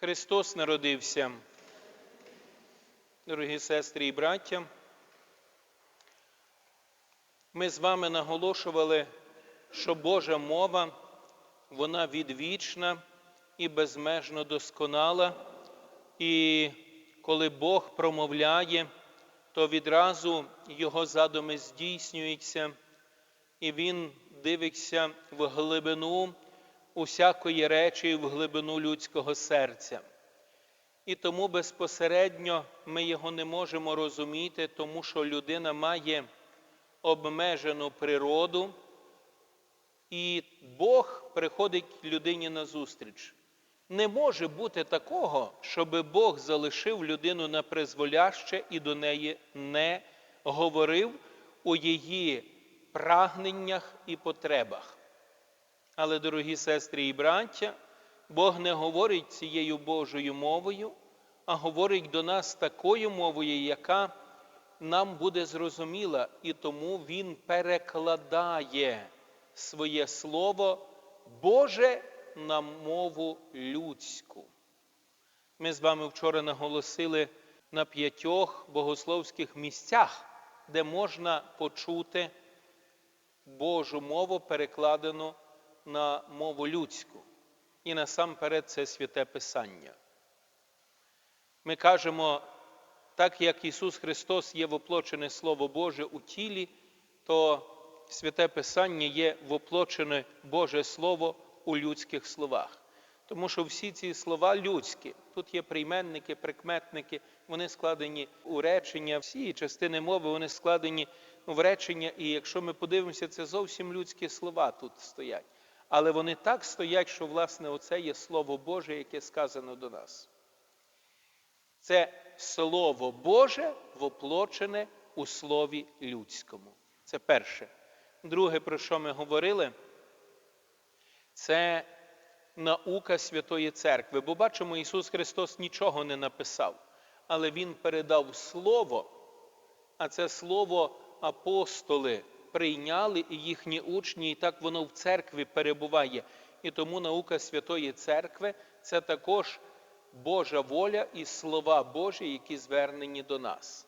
Христос народився. Дорогі сестри і браття, ми з вами наголошували, що Божа мова, вона відвічна і безмежно досконала, і коли Бог промовляє, то відразу Його задуми здійснюються, і Він дивиться в глибину усякої речі, в глибину людського серця. І тому безпосередньо ми його не можемо розуміти, тому що людина має обмежену природу, і Бог приходить людині на зустріч. Не може бути такого, щоб Бог залишив людину на призволяще і до неї не говорив у її прагненнях і потребах. Але, дорогі сестри і браття, Бог не говорить цією Божою мовою, а говорить до нас такою мовою, яка нам буде зрозуміла, і тому Він перекладає своє Слово Боже на мову людську. Ми з вами вчора наголосили на п'ятьох богословських місцях, де можна почути Божу мову, перекладену на мову людську. І насамперед це святе Писання. Ми кажемо, так як Ісус Христос є воплочене Слово Боже у тілі, то святе Писання є воплочене Боже Слово у людських словах. Тому що всі ці слова людські, тут є прийменники, прикметники, вони складені у речення, всі частини мови вони складені в речення, і якщо ми подивимося, це зовсім людські слова тут стоять. Але вони так стоять, що, власне, оце є Слово Боже, яке сказано до нас. Це Слово Боже воплочене у слові людському. Це перше. Друге, про що ми говорили, це наука Святої Церкви. Бо бачимо, Ісус Христос нічого не написав, але Він передав Слово, а це Слово апостоли прийняли і їхні учні, і так воно в церкві перебуває. І тому наука Святої Церкви це також Божа воля і слова Божі, які звернені до нас.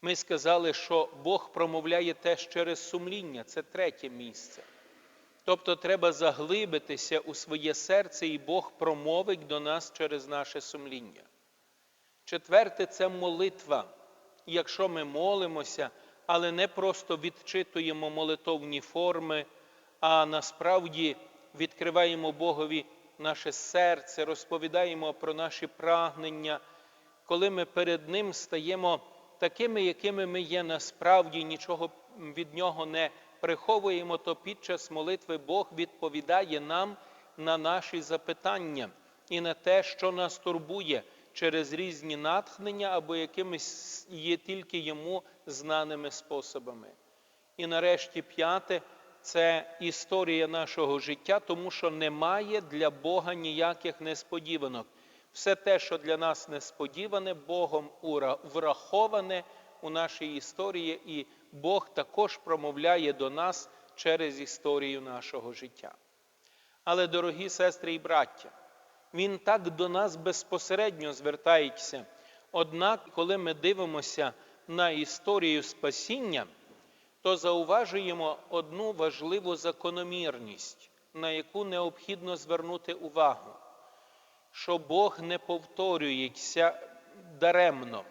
Ми сказали, що Бог промовляє теж через сумління, це третє місце. Тобто треба заглибитися у своє серце, і Бог промовить до нас через наше сумління. Четверте це молитва. Якщо ми молимося, але не просто відчитуємо молитовні форми, а насправді відкриваємо Богові наше серце, розповідаємо про наші прагнення, коли ми перед Ним стаємо такими, якими ми є насправді, нічого від Нього не приховуємо, то під час молитви Бог відповідає нам на наші запитання і на те, що нас турбує через різні натхнення або якимись є тільки йому знаними способами. І нарешті п'яте це історія нашого життя, тому що немає для Бога ніяких несподіванок. Все те, що для нас несподіване, Богом враховане у нашій історії, і Бог також промовляє до нас через історію нашого життя. Але, дорогі сестри і браття, Він так до нас безпосередньо звертається. Однак, коли ми дивимося на історію спасіння, то зауважуємо одну важливу закономірність, на яку необхідно звернути увагу, що Бог не повторюється даремно.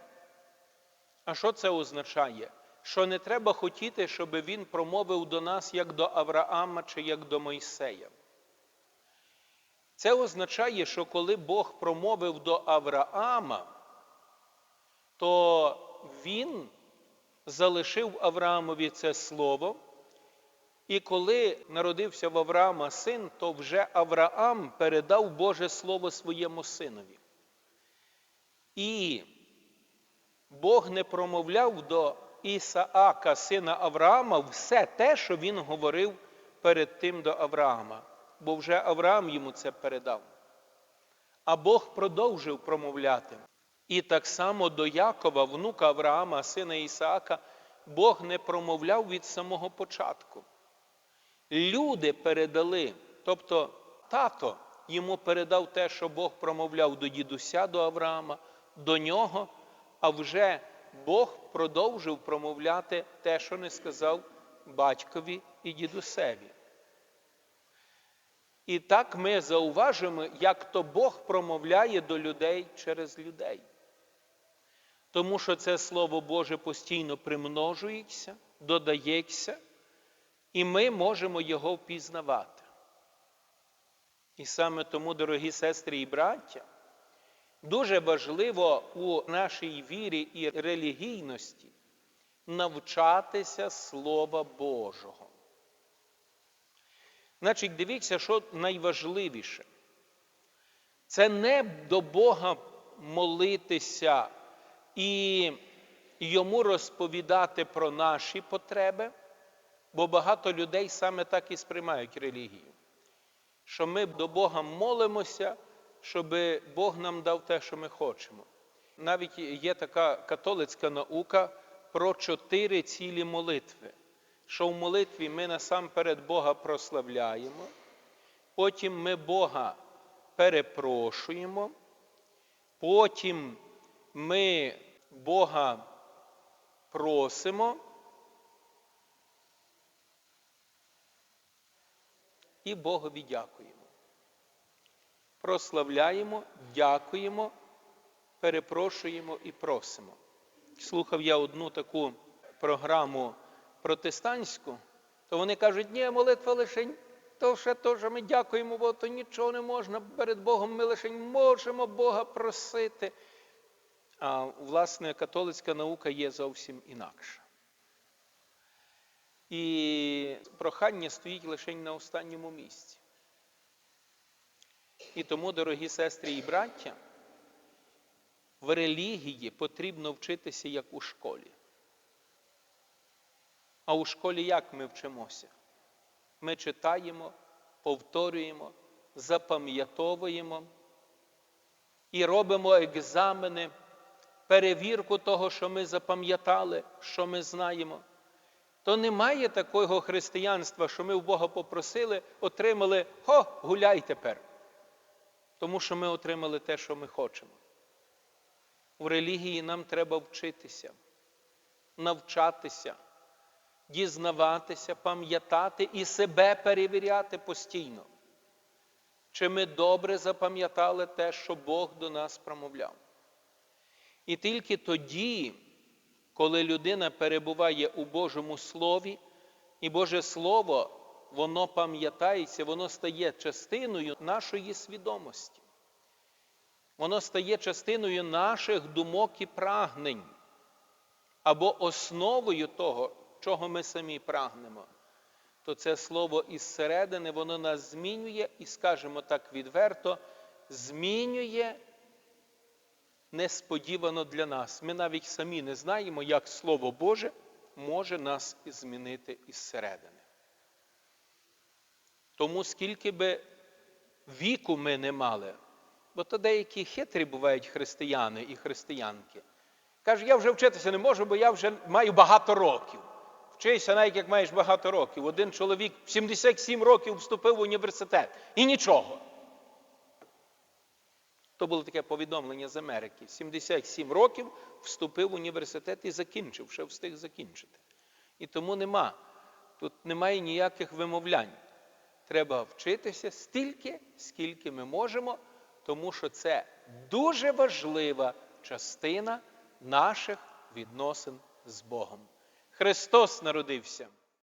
А що це означає? Що не треба хотіти, щоб він промовив до нас як до Авраама чи як до Мойсея. Це означає, що коли Бог промовив до Авраама, то він залишив Авраамові це слово. І коли народився в Авраама син, то вже Авраам передав Боже Слово своєму синові. І Бог не промовляв до Ісаака, сина Авраама, все те, що він говорив перед тим до Авраама, бо вже Авраам йому це передав. А Бог продовжив промовляти. І так само до Якова, внука Авраама, сина Ісаака, Бог не промовляв від самого початку. Люди передали, тобто тато йому передав те, що Бог промовляв до дідуся, до Авраама, до нього, а вже Бог продовжив промовляти те, що не сказав батькові і дідусеві. І так ми зауважимо, як то Бог промовляє до людей через людей. Тому що це Слово Боже постійно примножується, додається, і ми можемо його впізнавати. І саме тому, дорогі сестри і браття, дуже важливо у нашій вірі і релігійності навчатися Слова Божого. Значить, дивіться, що найважливіше. Це не до Бога молитися і йому розповідати про наші потреби, бо багато людей саме так і сприймають релігію. Що ми до Бога молимося, щоб Бог нам дав те, що ми хочемо. Навіть є така католицька наука про чотири цілі молитви що в молитві ми насамперед Бога прославляємо, потім ми Бога перепрошуємо, потім ми Бога просимо і Богові дякуємо. Прославляємо, дякуємо, перепрошуємо і просимо. Слухав я одну таку програму протестантську, то вони кажуть, ні, молитва лишень, то ще то, що ми дякуємо, бо то нічого не можна перед Богом, ми лише можемо Бога просити. Власне, католицька наука є зовсім інакша. І прохання стоїть лише на останньому місці. І тому, дорогі сестри і браття, в релігії потрібно вчитися як у школі. А у школі як ми вчимося? Ми читаємо, повторюємо, запам'ятовуємо і робимо екзамени, перевірку того, що ми запам'ятали, що ми знаємо. То немає такого християнства, що ми в Бога попросили, отримали, хо, гуляй тепер. Тому що ми отримали те, що ми хочемо. У релігії нам треба вчитися, навчатися дізнаватися, пам'ятати і себе перевіряти постійно. Чи ми добре запам'ятали те, що Бог до нас промовляв? І тільки тоді, коли людина перебуває у Божому Слові, і Боже Слово, воно пам'ятається, воно стає частиною нашої свідомості. Воно стає частиною наших думок і прагнень, або основою того, чого ми самі прагнемо, то це слово із середини, воно нас змінює і, скажімо так відверто, змінює несподівано для нас. Ми навіть самі не знаємо, як Слово Боже може нас змінити із середини. Тому скільки би віку ми не мали, бо то деякі хитрі бувають християни і християнки. Каже, я вже вчитися не можу, бо я вже маю багато років. Вчися, навіть як маєш багато років. Один чоловік в 77 років вступив в університет і нічого. То було таке повідомлення з Америки. 77 років вступив в університет і закінчив, ще встиг закінчити. І тому нема. Тут немає ніяких вимовлянь. Треба вчитися стільки, скільки ми можемо, тому що це дуже важлива частина наших відносин з Богом. Христос народився.